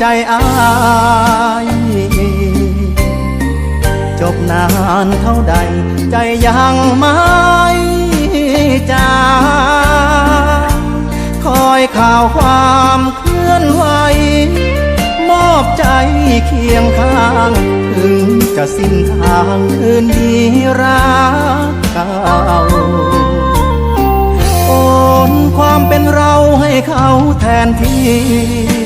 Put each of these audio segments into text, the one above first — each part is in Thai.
ใจอายจบนานเท่าใด ใจยังไม่จางคอยข่าวความเคลื่อนไหว มอบใจเคียงข้าง ถึงจะสิ้นทางคืนดีรักเก่าโอนความเป็นเราให้เขาแทนที่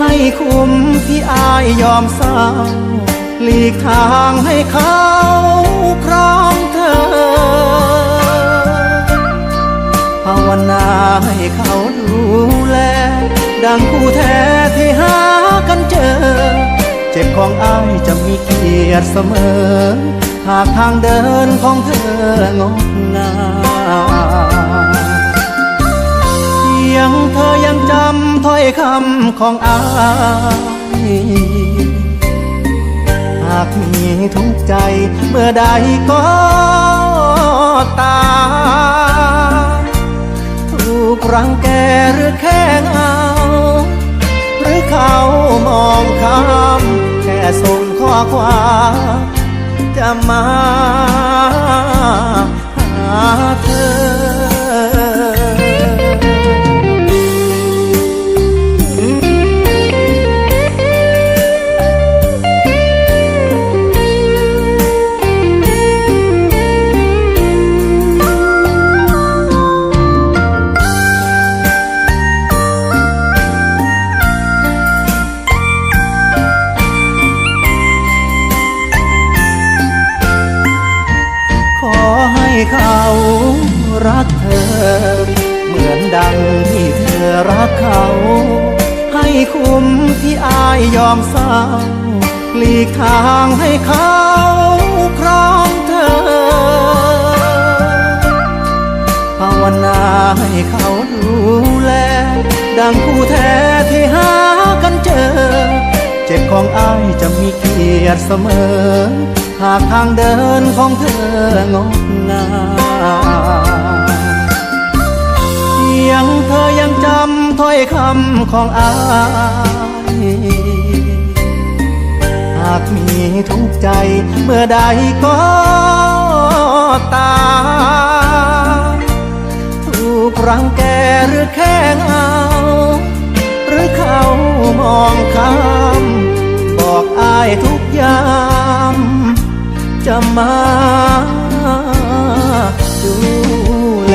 ให้คุ้มที่อายยอมเศร้าหลีกทางให้เขาครองเธอ ภาวนาให้เขาดูแล ดังคู่แท้ที่หากันเจอ เจ็บของอายจะมีเกียรติเสมอ หากทางเดินของเธองดงาม ยงเธอยังจำถ้อยคำของอายหากมีทุกข์ใจเมื่อใดก็ตาถูกรังแกหรือแค่เหงาหรือเขามองข้ามแค่ส่งข้อความจะมาหาเธอายจะมีเกียรติเสมอ หากทางเดินของเธองดงามเพียงเธอยังจำถ้อยคำของอายหากมีทุกใจเมื่อใดก็ตามถูกรังแกหรือแค่เหงาหรือเขามองข้าม บอกอยทุกยาม จะมาดูแล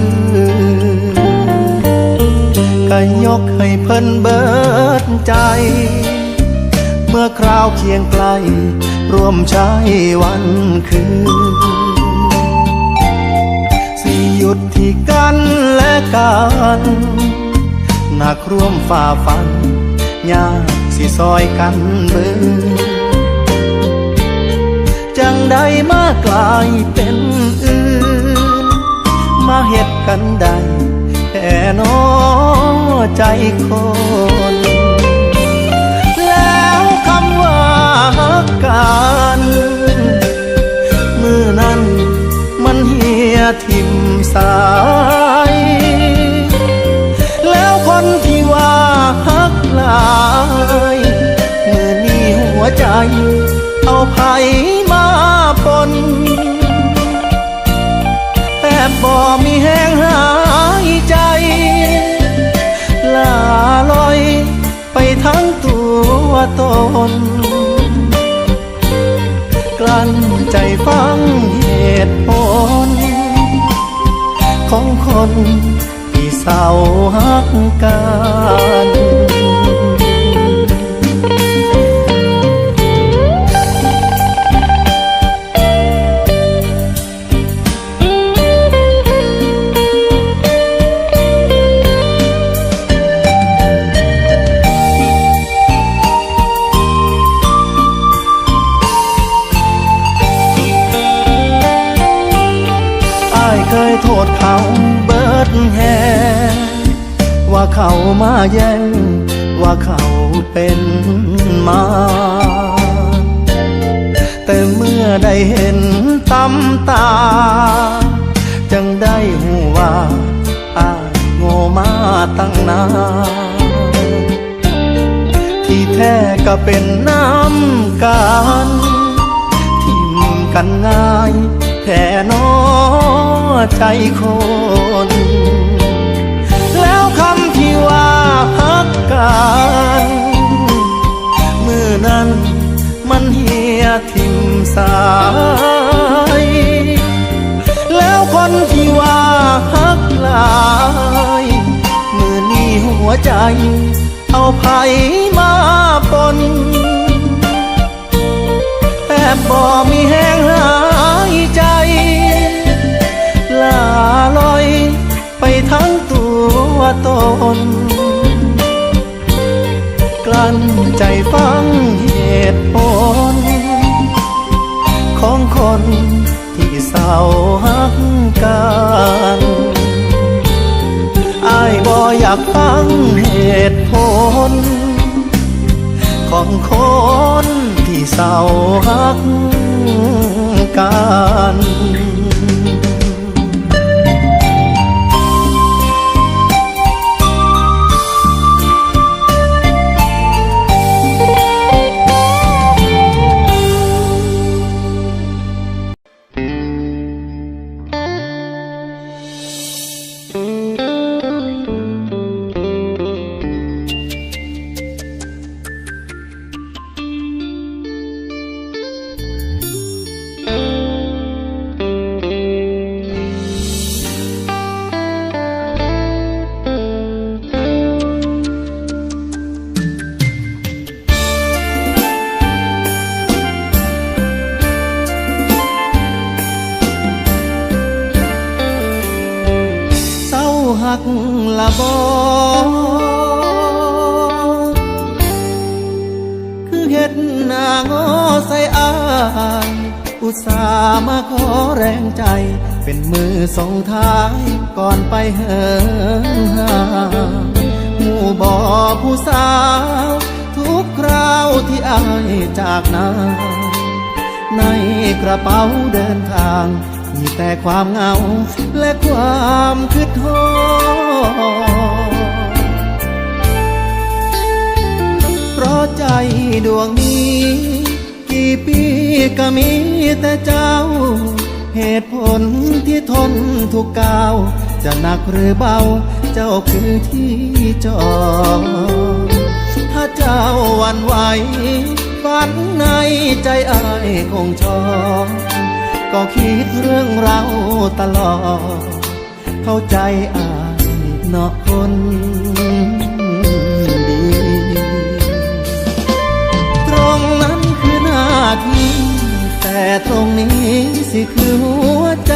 ก็ยกให้เพิ่นเบิดใจ เมื่อคราวเคียงไกล ร่วมใช้วันคืนจุดที่กันและกันหนักร่วมฝ่าฟันยากสิซอยกันเบิ่จังใดมากลายเป็นอื่น มาเฮ็ดกันได้แค่ นอใจคนแล้วคำว่าฮักกันมือนั้นมันเหียทิมสายแล้วคนที่ว่าฮักลายมือนี้หัวใจ ใจฟังเหตุผล ของคนที่เศร้าหักกัน มาแย่งว่าเขาเป็นมาแต่เมื่อได้เห็นตำตา จังได้หูว่าอาโง่มาตั้งนานที่แท้ก็เป็นน้ำกันทิมกันง่ายแค่นอใจคน ฮักกันมือนั้นมันเหียทิมสาย แล้วคนที่ว่าฮักลาย มือนี้หัวใจ เอาไผมาปนแทบบ่มีแห้งหายใจลาลอยไปทั้งตัวตน กลั้นใจฟังเหตุผล ของคนที่เศร้าหักกันอายบ่อยากฟังเหตุผล ของคนที่เศร้าหักกัน เป็นมือส่งท้ายก่อนไปเหินห่างหมู่บอผู้สาว ทุกคราวที่อายจากนาในกระเป๋าเดินทาง มีแต่ความเหงาและความคิดทอเพราะใจดวงนี้ กี่ปีก็มีแต่เจ้า เหตุผลที่ทนทุกก้าว จะหนักหรือเบา เจ้าคือที่จอดถ้าเจ้าวันไหวฝันในใจอายคงชอบก็คิดเรื่องเราตลอด เข้าใจอายนาะคนดี ตรงนั้นคือหน้าที่ ต่ตรงนี้สิคือหัวใจ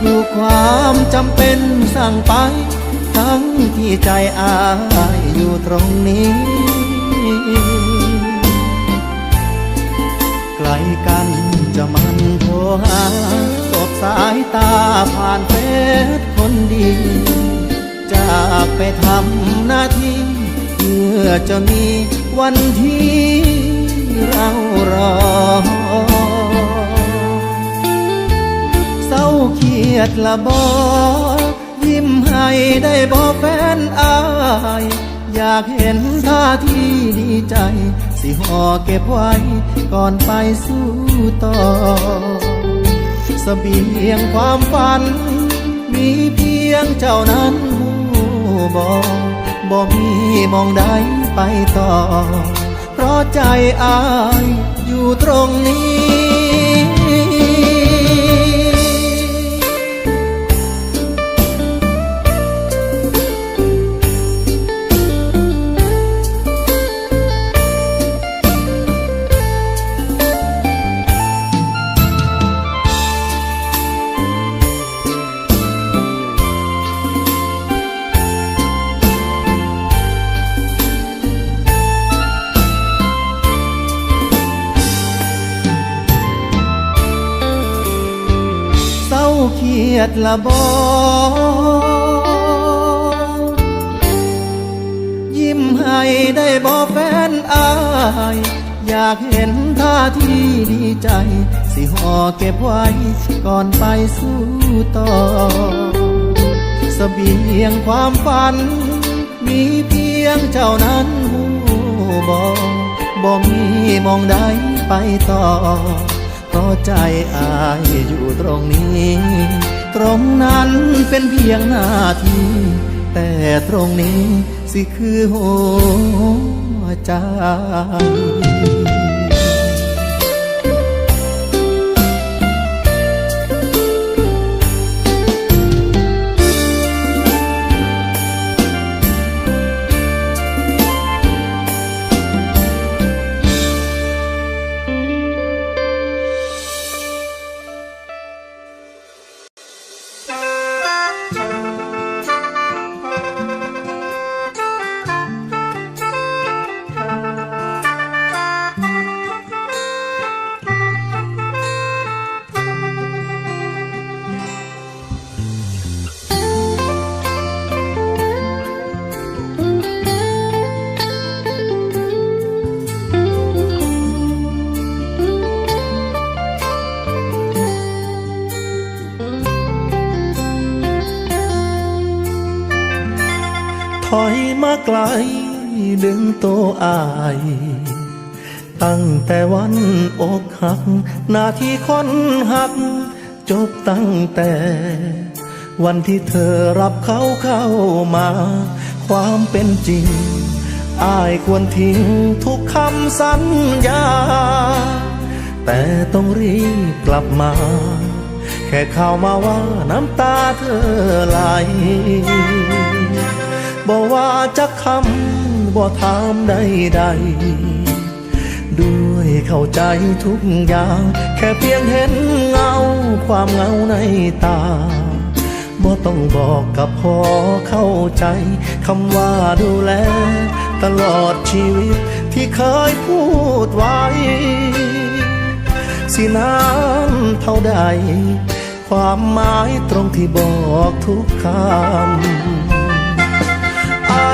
ถูกความจำเป็นสั่งไป ทั้งที่ใจอายอยู่ตรงนี้ ไกลกันจะมันโทรหาสบสายตาผ่านเฟซคนดี จากไปทำหน้าที่เพื่อจะมีวันที่ เรารอเศร้าเครียดละบอยิ้มให้ได้บอแฟนอาย อยากเห็นท่าที่ดีใจ สิห่อเก็บไว้ก่อนไปสู้ต่อเสบียงความฝัน มีเพียงเจ้านั้นหูบอบอมีมองใดไปต่อ ราะใจอายอยู่ตรงนี้ ดละบอยิ้มให้ได้บอแฟนอาย อยากเห็นท่าที่ดีใจ สิห่อเก็บไว้ก่อนไปสู้ต่อเสบียงความฝัน มีเพียงเจ้านั้นหูบอบ่มีมองใดไปต่อเพราะใจอายอยู่ตรงนี้ ตรงนั้นเป็นเพียงหน้าที่ แต่ตรงนี้สิคือหัวใจ ตัวอายตั้งแต่วันอกหักหน้าที่คนหัก จบตั้งแต่ วันที่เธอรับเขาเข้ามา ความเป็นจริง อายควรทิ้งทุกคำสัญญา แต่ต้องรีบกลับมา แค่ข่าวมาว่าน้ำตาเธอไหลบอกว่าจะคำ บ่ถามใดใดๆด้วยเข้าใจทุกอย่าง แค่เพียงเห็นเงาความเงาในตาบ่ต้องบอกกับพอเข้าใจคำว่าดูแล ตลอดชีวิตที่เคยพูดไว้ สินานเท่าใด ความหมายตรงที่บอกทุกคำ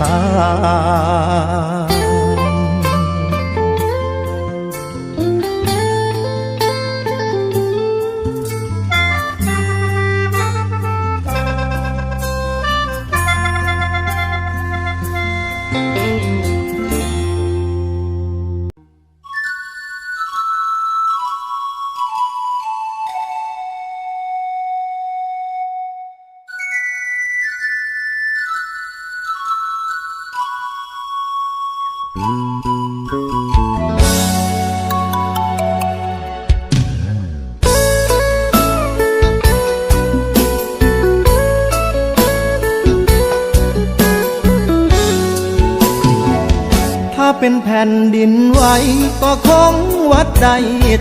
ต เป็นแผ่นดินไหวก็คงวัดใด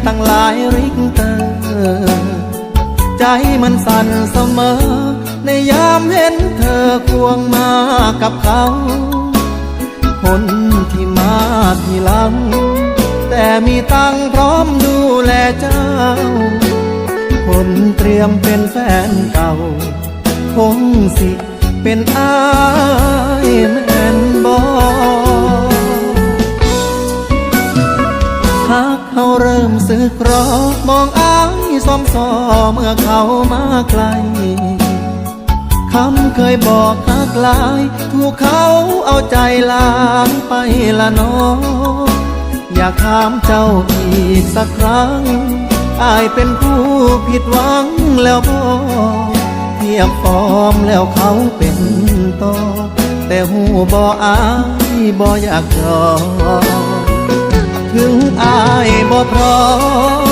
ตั้งหลายริกเตอร์ใจมันสั่นเสมอ ในยามเห็นเธอควงมากับเขา คนที่มาทีหลัง แต่มีตังพร้อมดูแลเจ้า คนเตรียมเป็นแฟนเก่า คงสิเป็นอายแม่นบอห เขาเริ่มสึกรอมองอายซอมซอเมื่อเขามาไกลคำเคยบอกหักลาย ถูกเขาเอาใจล้างไปละน้องอยากถามเจ้าอีกสักครั้งอายเป็นผู้ผิดหวังแล้วบอเทียบฟอมแล้วเขาเป็นต่อแต่หูบออายบออยากยอ ถึงอายบ่พร้อ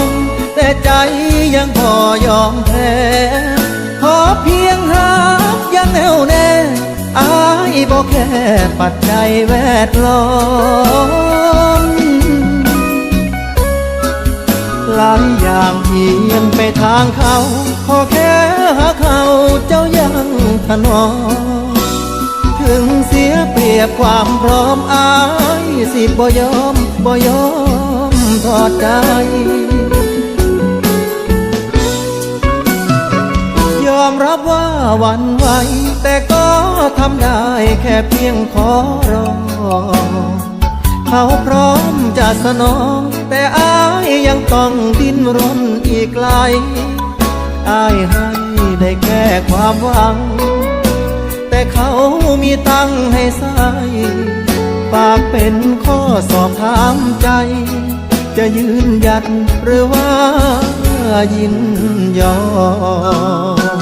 ม แต่ใจยังพอยอมแพ้ขอเพียงหากยังแน่วแน่อายบ่แค่ปัจจัยแวดล้อมหลายอย่างเพียงไปทางเขาขอแค่หาเขาเจ้ายังถนอมถึงเสียเปรียบความพร้อมอายสิบ่ยอม บ่ยอมทอดใจยอมรับว่าวันไหวแต่ก็ทำได้แค่เพียงขอรอเขาพร้อมจะสนอง แต่อายยังต้องดิ้นรนอีกไกลอายให้ได้แค่ความหวัง แต่เขามีตังให้ใส่ ฝากเป็นข้อสอบถามใจ จะยืนหยัดหรือว่ายินยอม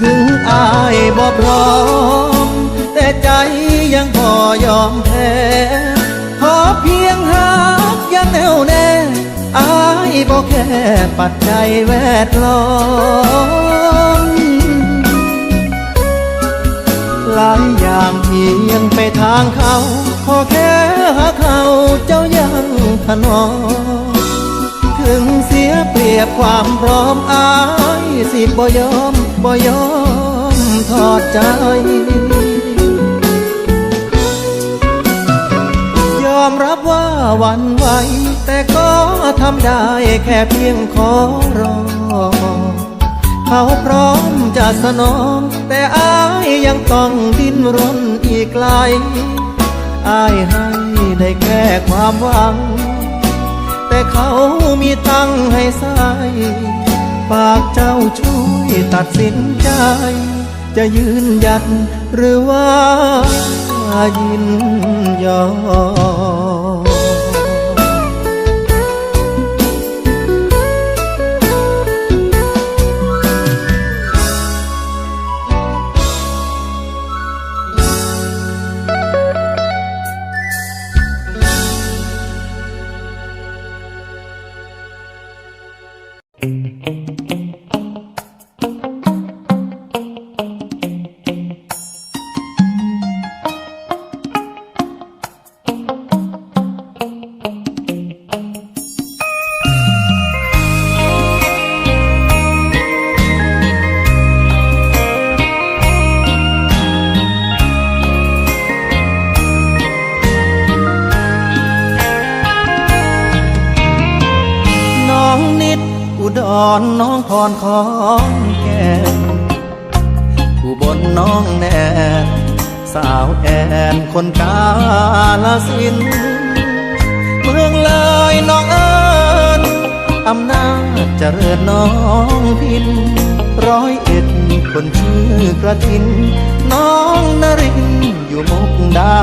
ถึงอายบ่พร้อม แต่ใจยังพอยอมแพ้ เพียงหากยังแน่วแน่บ่แค่ปัจจัยแวดล้อมหลายอย่างเพียงไปทางเขา ขอแค่หาเขาเจ้ายังถนอมถึงเสียเปรียบความพร้อมอายสิบ่ยอมบ่ยอมทอดใจ อมรับว่าวันไหว แต่ก็ทำได้แค่เพียงขอรอ เขาพร้อมจะสนอง แต่อายยังต้องดิ้นรนอีกไกลอายให้ได้แค่ความหวัง แต่เขามีตั้งให้ใส่ปากเจ้าช่วยตัดสินใจ จะยืนหยัดหรือว่า ยินยอม อุดรน้องพรของแก่นอุบลน้องแนนสาวแอนคนกาลสิน เมืองเลยน้องเอิญอำนาจเจริญน้องพิน ร้อยเอ็ดคนชื่อกระทิน น้องนรินอยู่มุกดา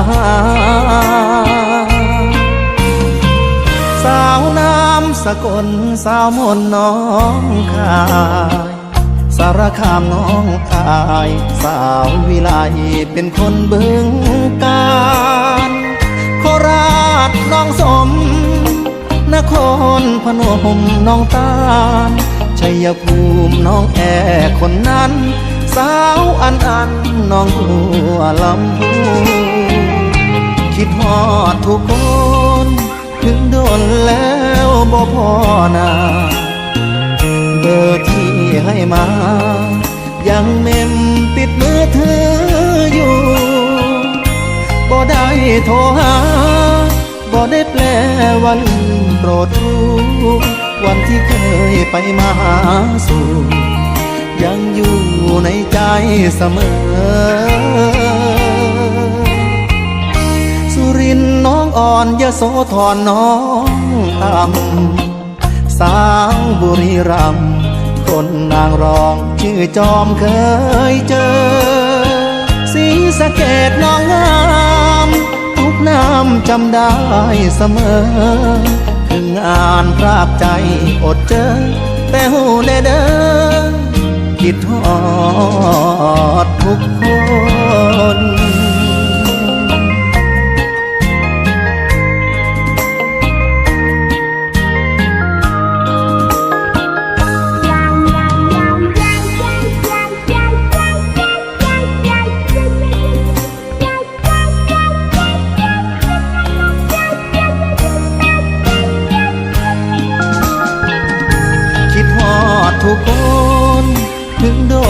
สาวน้ำ สกลสาวมนน้องคายสารคามน้องอาย สาววิไลเป็นคนบึงการโคราชน้องสม นครพนมน้องตาลชัยภูมิน้องแอคนนั้น สาวอันอันน้องหัวลำพูคิดฮอดทุกคน ถึงโดนแล้ว บ่พอนาเบอร์ที่ให้มา ยังเมมติดมือถืออยู่บ่ได้โทรหาบ่ได้แปลว่าลืมโปรดรู้วันที่เคยไปมาหาสู่ ยังอยู่ในใจเสมอสุรินทร์น้องอ่อนยโสธรน้อง ต่ำสาวบุรีรัมคนนางรองชื่อจอมเคยเจอ สีสะเกดน้องงามทุกน้ำจำได้เสมอ ถึงอ่านพรากใจอดเจอ แต่หูแน่เด้อคิดทอดทุกคน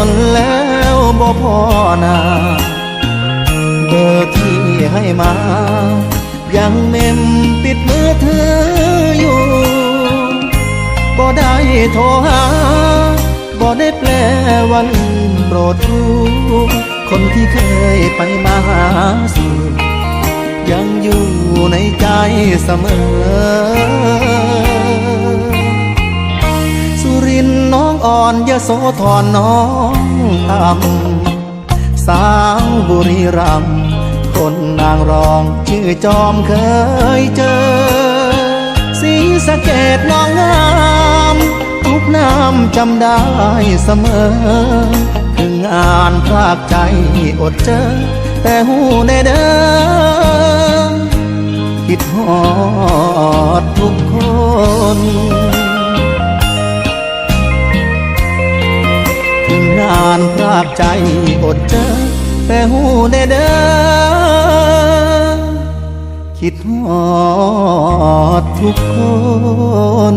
นแล้วบ่พอนาเบอร์ที่ให้มา ยังเมมติดมือถืออยู่บ่ได้โทรหาบ่ได้แปลว่าลืมโปรดรู้คนที่เคยไปมาหาสู่ยังอยู่ในใจเสมอ อ่อนยะโสธรน้องต่ำสาวบุรีรัมคนนางรองชื่อจอมเคยเจอ สีสะเกดน้องงามทุกน้ำจำได้เสมอถึงอ่านพรากใจอดเจอ แต่หูในเดิมคิดฮอดทุกคน ถึงนพรากใจอดเจอ แต่หูเด้เด้อคิดหอดทุกคน